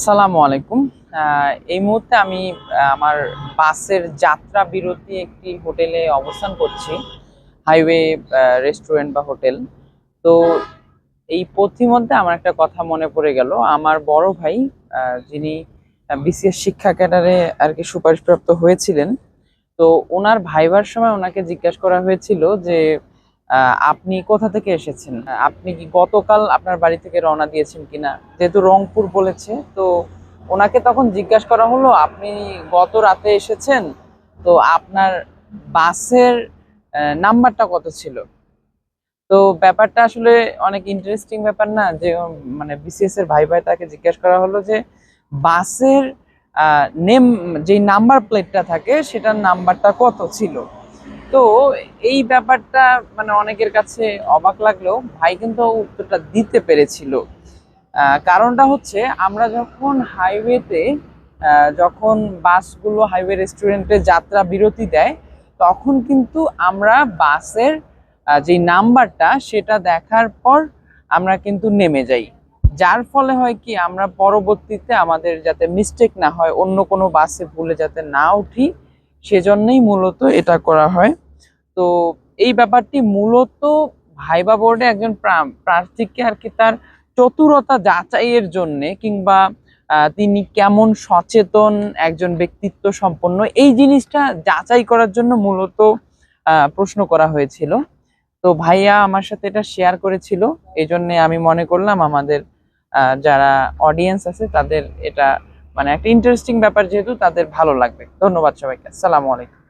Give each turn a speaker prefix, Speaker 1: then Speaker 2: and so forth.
Speaker 1: আসসালামু আলাইকুম। এই মুহূর্তে আমি আমার বাসের যাত্রা বিরতি একটি হোটেলে অবস্থান করছি, হাইওয়ে রেস্টুরেন্ট বা হোটেল। তো এই পথিমধ্যে আমার একটা কথা মনে পড়ে গেল। আমার বড় ভাই যিনি বিসিএস শিক্ষা ক্যাডারে আর কি সুপারিশপ্রাপ্ত হয়েছিলেন, তো ওনার ভাইবার সময় ওনাকে জিজ্ঞাসা করা হয়েছিল যে আপনি কোথা থেকে এসেছেন? আপনি কি গতকাল আপনার বাড়ি থেকে রওনা দিয়েছেন কিনা? যেহেতু রংপুর বলেছে, তো ওনাকে তখন জিজ্ঞাসা করা হলো, আপনি গত রাতে এসেছেন? তো আপনার বাসের নাম্বারটা কত ছিল? তো ব্যাপারটা আসলে অনেক ইন্টারেস্টিং ব্যাপার না, যে মানে বিসিএস এর ভাই ভাই তাকে জিজ্ঞাসা করা হলো যে, বাসের নেম যেই নাম্বার প্লেটটা থাকে, সেটার নাম্বারটা কত ছিল? তো এই ব্যাপারটা মানে অনেকের কাছে অবাক লাগলেও ভাই কিন্তু উত্তরটা দিতে পেরেছিল। কারণটা হচ্ছে আমরা যখন হাইওয়েতে যখন বাসগুলো হাইওয়ে রেস্টুরেন্টে যাত্রা বিরতি দেয়, তখন কিন্তু আমরা বাসের যে নাম্বারটা সেটা দেখার পর আমরা কিন্তু নেমে যাই। যার ফলে হয় কি, আমরা পরবর্তীতে আমাদের যাতে মিস্টেক না হয়, অন্য কোনো বাসে ভুলে যাতে না উঠি, সেজন্যই মূলত এটা করা হয়। তো এই ব্যাপারটি মূলত ভাইবা বোর্ডে একজন প্রা- প্রার্থীকে আর কি তার চতুরতা যাচাইয়ের জন্য কিংবা তিনি কেমন সচেতন একজন ব্যক্তিত্ব সম্পন্ন এই জিনিসটা যাচাই করার জন্য মূলত প্রশ্ন করা হয়েছিল। তো ভাইয়া আমার সাথে এটা শেয়ার করেছিল এই জন্যে আমি মনে করলাম আমাদের যারা অডিয়েন্স আছে তাদের এটা মানে একটা ইন্টারেস্টিং ব্যাপার যেহেতু তাদের ভালো লাগবে। ধন্যবাদ সবাইকে। আসসালামু আলাইকুম।